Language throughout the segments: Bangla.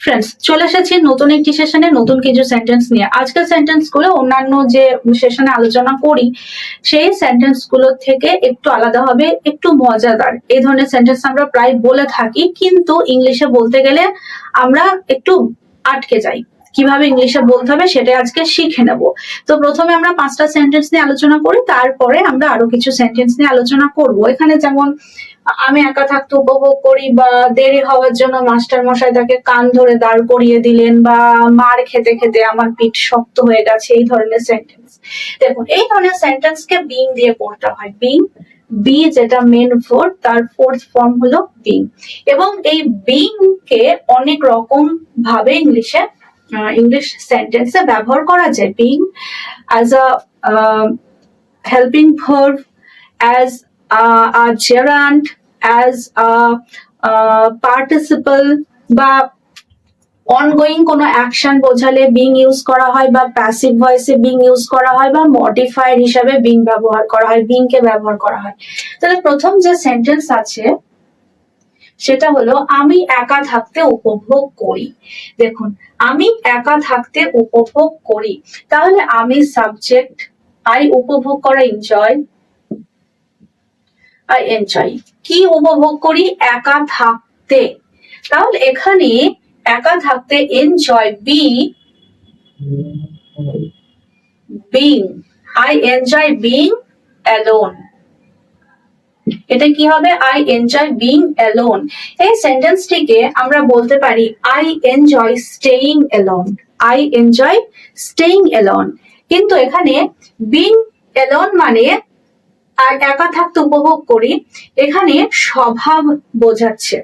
ফ্রেন্ডস চলে এসেছি নতুন একটি সেশনে নতুন কিছু সেন্টেন্স নিয়ে। আজকের সেন্টেন্সগুলো অন্যান্য যে সেশনে আলোচনা করি, সেই সেন্টেন্সগুলো থেকে একটু আলাদা হবে, একটু মজাদার। এই ধরনের সেন্টেন্স আমরা প্রায় বলে থাকি, কিন্তু ইংলিশে বলতে গেলে আমরা একটু আটকে যাই। কীভাবে ইংলিশে বলতে হবে সেটা আজকে শিখে নেব। তো প্রথমে আমরা পাঁচটা সেন্টেন্স নিয়ে আলোচনা করি, তারপরে আমরা আরও কিছু সেন্টেন্স নিয়ে আলোচনা করব। এখানে যেমন আমি একা থাকতে উপভোগ করি বা দেরি হওয়ার জন্য মাস্টার মশাই তাকে কান ধরে দাঁড় করিয়ে দিলেন বা মার খেতে খেতে আমার পিঠ শক্ত হয়ে গেছে, এই ধরনের সেন্টেন্স দেখুন, এই ধরনের সেন্টেন্স কে বিং দিয়ে পড়তে হয়। বিং বি যেটা মেন ফোর্থ তার ফোর্থ ফর্ম হলো বিং এবং এই বিং কে অনেক রকম ভাবে ইংলিশে ইংলিশ সেন্টেন্সে ব্যবহার করা যায়। Being as a helping verb as a gerund as a uh, participle বা অনগোয়িং কোনো অ্যাকশন বোঝালে বিং ইউজ করা হয় বা প্যাসিভ ভয়েসে বিং ইউজ করা হয় বা মডিফায়ার হিসাবে বিং ব্যবহার করা হয় বিং কে ব্যবহার করা হয়। তাহলে প্রথম যে সেন্টেন্স আছে সেটা হলো আমি একা থাকতে উপভোগ করি। দেখুন আমি একা থাকতে উপভোগ করি। তাহলে আমি সাবজেক্ট আই উপভোগ করা এনজয় আই এনজয় কি উপভোগ করি? একা থাকতে। তাহলে এখানে একা থাকতে enjoy be being I enjoy being alone এটা কি হবে? আই এনজয় বিং অ্যালোন এই সেন্টেন্সটিকে আমরা বলতে পারি I enjoy staying alone I enjoy staying alone কিন্তু এখানে বিং অ্যালোন মানে আর একা থাকতে উপভোগ করি, এখানে স্বভাব বোঝাচ্ছে।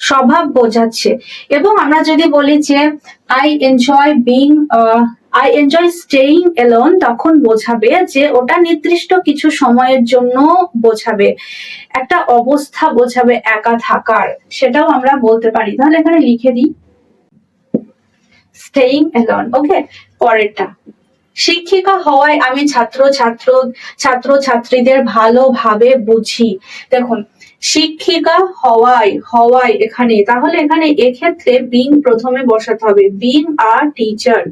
স্বভাব বোঝাচ্ছে। এবং আমরা যদি বলি যে I enjoy being I enjoy staying alone তখন বোঝাবে যে, ওটা নির্দিষ্ট কিছু সময়ের জন্য বোঝাবে। একটা অবস্থা বোঝাবে একা থাকার সেটাও আমরা বলতে পারি। তাহলে এখানে লিখে দিই। স্টেইং এলোন ওকে পরেরটা। শিক্ষিকা হওয়ায় আমি ছাত্র ছাত্র ছাত্র ছাত্রীদের ভালোভাবে বুঝি। দেখুন, শিক্ষিকা হওয়ায় হওয়ায় এখানে, তাহলে এখানে এক্ষেত্রে বিং প্রথমে বসাতে হবে। বিং আ টিচার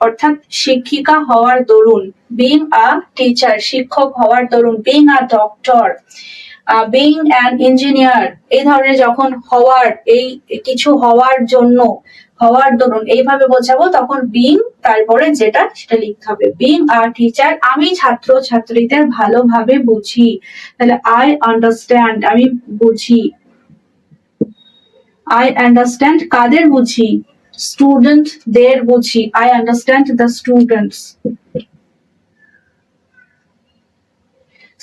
অর্থাৎ শিক্ষিকা হওয়ার দরুন। বিং আ টিচার শিক্ষক হওয়ার দরুন। Being a doctor being an engineer এই ধরনের যখন হওয়ার, এই কিছু হওয়ার জন্য, হওয়ার দরুন, এইভাবে বোঝাবো, তখন বিং তারপরে যেটা, সেটা লিখতে হবে। বিং আর টিচার আমি ছাত্র, ছাত্রীদের ভালোভাবে বুঝি। তাহলে আই আন্ডারস্ট্যান্ড আমি বুঝি। আই আন্ডারস্ট্যান্ড কাদের বুঝি? স্টুডেন্ট দের বুঝি। I understand the students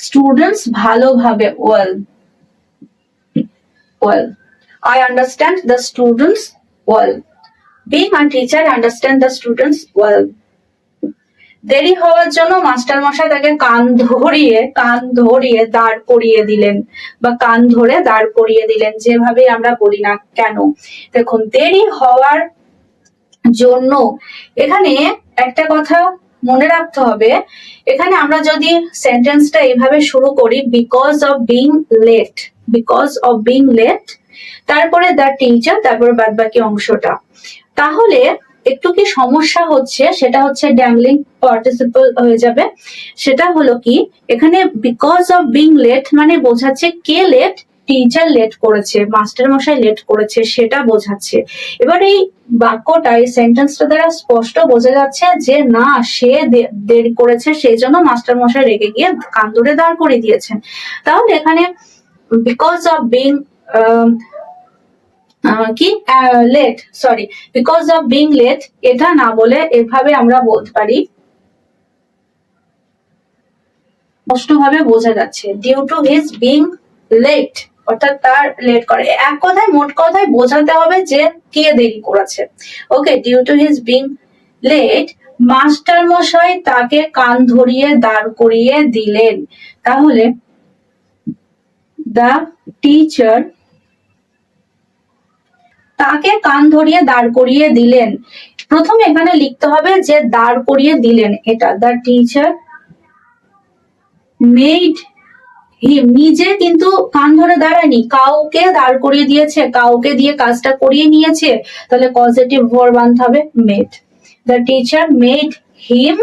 students ভালোভাবে well well I understand the students well being a teacher understand the students well. দেরি হওয়ার জন্য মাস্টার মশাই তাকে কান ধরিয়ে কান ধরিয়ে দাঁড় করিয়ে দিলেন বা কান ধরে দাঁড় করিয়ে দিলেন যেভাবে আমরা বলি না কেন। দেখুন, দেরি হওয়ার জন্য এখানে একটা কথা মনে রাখতে হবে, এখানে আমরা যদি সেন্টেন্সটা এইভাবে শুরু করি because of being late because of being late তারপরে দ্য টিচার তারপরে বাদ বাকি অংশটা। তাহলে একটু কি সমস্যা হচ্ছে, সেটা হচ্ছে ড্যাংলিং পার্টিসিপল হয়ে যাবে। সেটা হলো কি, এখানে বিকজ অফ বিং লেট মানে বোঝাচ্ছে কে লেট টিচার লেট করেছে মাস্টার মশাই লেট করেছে, সেটা বোঝাচ্ছে। এবার এই বাক্যটা, এই সেন্টেন্সটা দ্বারা স্পষ্ট বোঝা যাচ্ছে যে না, সে দেরি করেছে, সেই জন্য মাস্টার মশাই রেগে গিয়ে কান ধরে দাঁড় করে দিয়েছেন। তাহলে এখানে বিকজ অফ বিং কি? Late sorry because of being late এটা না বলে এভাবে আমরা বলতে পারি। স্পষ্টভাবে বোঝা যাচ্ছে due to his being late অর্থাৎ তার লেট করে। এক কথায় মোট কথায় বোঝাতে হবে যে কে দেরি করেছে। Okay due to his being late master মশাই তাকে কান ধরিয়ে দাঁড় করিয়ে দিলেন। তাহলে দ্য টিচার তাকে কান ধরিয়ে দাঁড় করিয়ে দিলেন। প্রথমে এখানে লিখতে হবে যে দাঁড় করিয়ে দিলেন এটা। দ্য টিচার মেড হিম নিজে কিন্তু কান ধরে দাঁড়ায়নি। কাউকে দাঁড় করিয়ে দিয়েছে, কাউকে দিয়ে কাজটা করিয়ে নিয়েছে। তাহলে পজিটিভ ভার্ব আনতে হবে made the teacher made him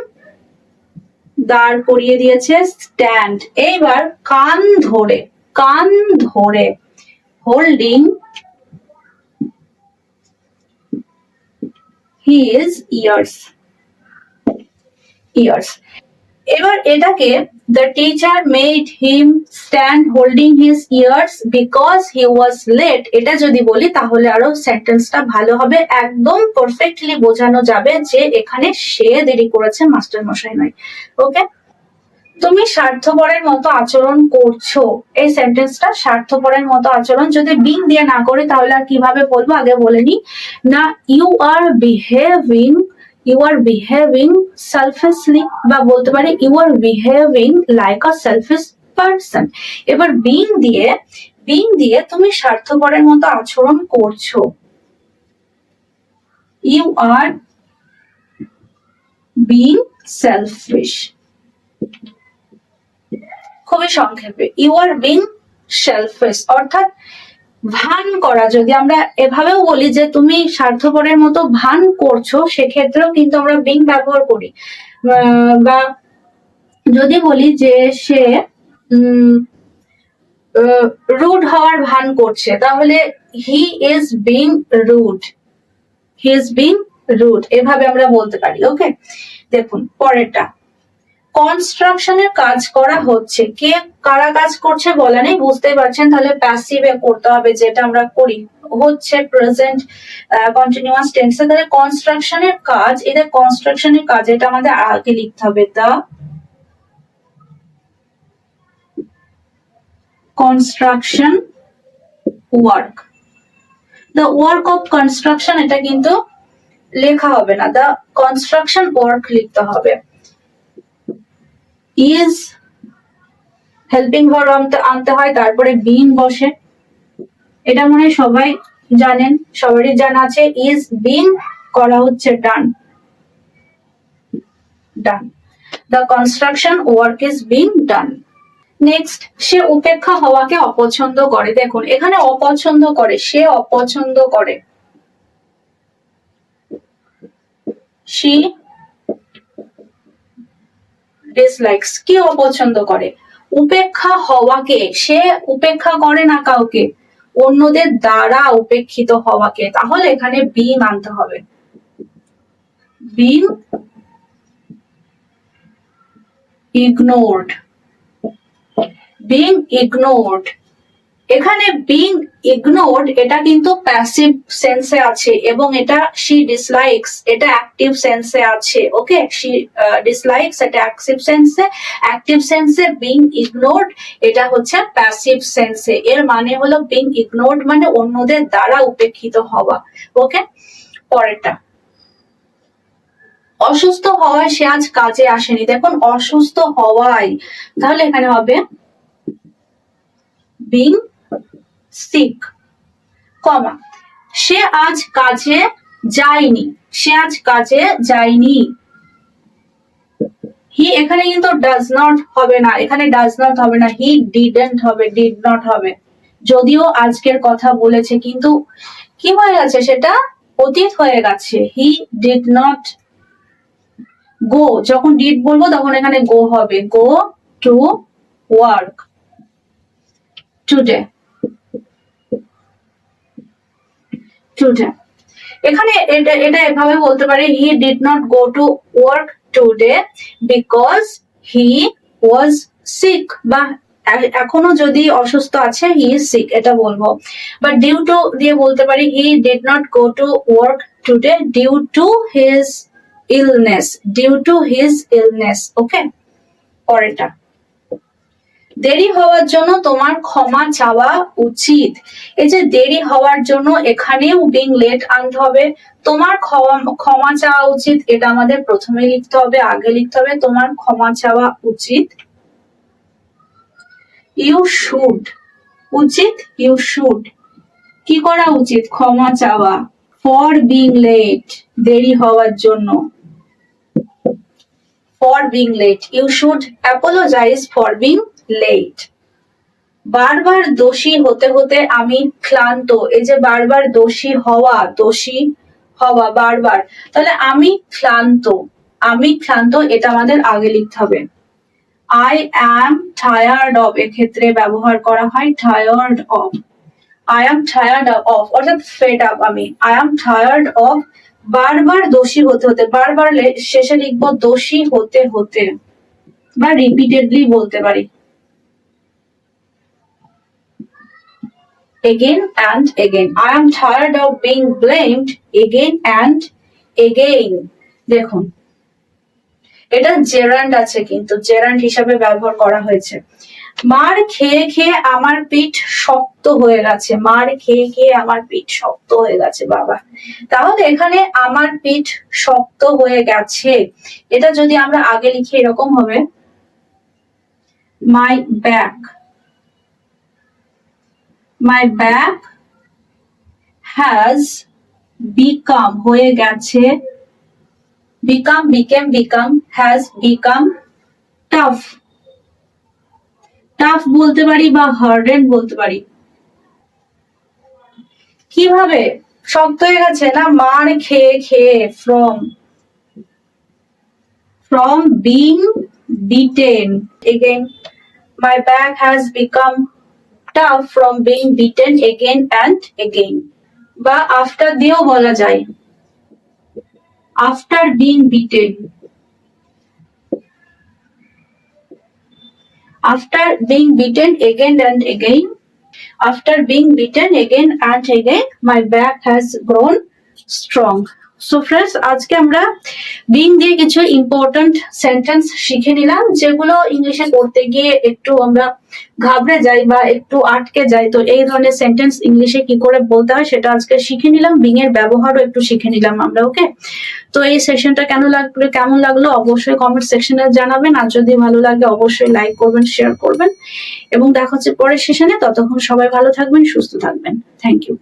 দাঁড় করিয়ে দিয়েছে স্ট্যান্ড এইবার কান ধরে কান ধরে হোল্ডিং হিজ ইয়ার্স ইয়ার্স এবার এটাকে the teacher made him stand holding his ears because he was late এটা যদি বলি, তাহলে আরও সেন্টেন্সটা ভালো হবে। একদম পারফেক্টলি বোঝানো যাবে যে এখানে সে দেরি করেছে, মাস্টার মশাই নয়। ওকে তুমি স্বার্থপরের মতো আচরণ করছ। এই সেন্টেন্সটা স্বার্থপরের মতো আচরণ। যদি বিং দিয়ে না করে, তাহলে আর কীভাবে বলব? আগে বলে নি। না you are behaving you are behaving selfishly বা বলতে পারি you are behaving like a selfish person এবার বিং দিয়ে বিং দিয়ে তুমি স্বার্থপরের মতো আচরণ করছ। ইউ আর বিং সেলফিশ খুবই সংক্ষেপে। ইউ আর বিং সেলফিশ অর্থাৎ ভান করা, যদি আমরা এভাবেও বলি যে তুমি স্বার্থপরের মতো ভান করছ, সেক্ষেত্রেও কিন্তু আমরা বিং ব্যবহার করি। বা যদি বলি যে সে রুড হওয়ার ভান করছে, তাহলে he is being rude. He is being rude, এভাবে আমরা বলতে পারি, ওকে? দেখুন, পরেরটা। কনস্ট্রাকশনের কাজ করা হচ্ছে। কে কারা কাজ করছে বলা নেই, বুঝতেই পারছেন? তাহলে প্যাসিভে করতে হবে যেটা আমরা করি। হচ্ছে প্রেজেন্ট কন্টিনিউয়াস টেন্সে তাহলে কনস্ট্রাকশনের কাজ এটা কনস্ট্রাকশনের কাজ, এটা আমাদের আগে লিখতে হবে। The construction work the work of construction এটা কিন্তু লেখা হবে না। দ্য কনস্ট্রাকশন ওয়ার্ক লিখতে হবে। ইজ হেল্পিং ভার্ব আনতে হয়, তারপরে বিন বসে। এটা মনে সবাই জানেন, সবারই জানা আছে ইজ বিন করা হচ্ছে done done the construction work is being done next সে উপেক্ষা হওয়াকে অপছন্দ করে। দেখুন, এখানে অপছন্দ করে, সে অপছন্দ করে। she ডিসলাইকস কি অপছন্দ করে? উপেক্ষা হওয়াকে, সে উপেক্ষা করে না কাউকে, অন্যদের দ্বারা উপেক্ষিত হওয়াকে। তাহলে এখানে বি আনতে হবে। বিং ইগনোরড বিং ইগনোরড এখানে বিং ইগনোরড এটা কিন্তু প্যাসিভ সেন্সে আছে, এবং এটা শি ডিসলাইকস এটা অ্যাক্টিভ সেন্সে আছে ওকে শি ডিসলাইকস এটা অ্যাক্টিভ সেন্সে অ্যাক্টিভ সেন্সে বিং ইগনোরড এটা হচ্ছে প্যাসিভ সেন্সে এর মানে হলো বিং ইগনোরড মানে অন্যদের দ্বারা উপেক্ষিত হওয়া ওকে পরেরটা। অসুস্থ হওয়ায় সে আজ কাজে আসেনি, দেখুন, অসুস্থ হওয়ায়, তাহলে এখানে হবে বিং সিক, কমা। সে আজ কাজে যায়নি, সে আজ কাজে যায়নি। হি এখানে কিন্তু ডাজ নট হবে না, এখানে ডাজ নট হবে না হি ডিডেন্ট হবে ডিড নট হবে। যদিও আজকের কথা বলেছে, কিন্তু কি হয়ে গেছে সেটা? অতীত হয়ে গেছে। হি ডিড নট গো যখন ডিড বলব, তখন এখানে গো হবে। Go to work today today এখানে এটা এটা এভাবে বলতে পারি he did not go to work today because he was sick বা এখনও যদি অসুস্থ আছে হি ইজ সিক এটা বলব। বাট ডিউ টু দিয়ে বলতে পারি he did not go to work today due to his illness due to his illness okay পরেরটা। দেরি হওয়ার জন্য তোমার ক্ষমা চাওয়া উচিত। এই যে দেরি হওয়ার জন্য এখানেও বিং লেট আনতে হবে। তোমার ক্ষমা চাওয়া উচিত, এটা আমাদের প্রথমে লিখতে হবে, আগে লিখতে হবে, তোমার ক্ষমা চাওয়া উচিত। ইউ শুড উচিত ইউ শুড কি করা উচিত? ক্ষমা চাওয়া। ফর বিং লেট দেরি হওয়ার জন্য। For being late. You should, apologize for being late. বারবার দোষী হতে হতে আমি ক্লান্ত। এই যে বারবার দোষী হওয়া দোষী হওয়া বারবার, তাহলে আমি ক্লান্ত। আমি ক্লান্ত, এটা আমাদের আগে লিখতে হবে। আই অ্যাম টায়ার্ড অফ এক্ষেত্রে ব্যবহার করা হয় tired of I am tired of অর্থাৎ ফেট আপ আমি। আই অ্যাম টায়ার্ড অফ বারবার দোষী হতে হতে, বারবার শেষে লিখব দোষী হতে হতে। বা রিপিটেডলি বলতে পারি। Again and again. I am tired of being blamed again and again. দেখুন, এটা জেরান্ড আছে কিন্তু জেরান্ড হিসাবে ব্যবহার করা হয়েছে মার খেয়ে খেয়ে আমার পিঠ শক্ত হয়ে গেছে মার খেয়ে খেয়ে আমার পিঠ শক্ত হয়ে গেছে, বাবা তাহলে এখানে আমার পিঠ শক্ত হয়ে গেছে এটা যদি আমরা আগে লিখি এরকম হবে my back my back has become হয়ে গেছে become became become has become tough tough বলতে পারি বা hardened বলতে পারি কীভাবে শক্ত হয়ে গেছে না মার খেয়ে খেয়ে from from being beaten again my back has become tough from being beaten again and again বা after দিয়েও বলা যায় after being beaten after being beaten again and again after being beaten again and again my back has grown strong so friends আজকে আমরা বিং দিয়ে কিছু ইম্পর্ট্যান্ট সেন্টেন্স শিখে নিলাম, যেগুলো ইংলিশে পড়তে গিয়ে একটু আমরা ঘাবড়ে যাই বা একটু আটকে যাই। তো এই ধরনের সেন্টেন্স ইংলিশে কি করে বলতে হয় সেটা আজকে শিখে নিলাম বিং এর ব্যবহারও একটু শিখে নিলাম আমরা ওকে তো এই সেশনটা কেন লাগল, কেমন লাগল অবশ্যই কমেন্ট সেকশনে জানাবেন, আর যদি ভালো লাগে অবশ্যই লাইক করবেন শেয়ার করবেন। এবং দেখা হচ্ছে পরের সেশনে ততক্ষণ সবাই ভালো থাকবেন, সুস্থ থাকবেন। Thank you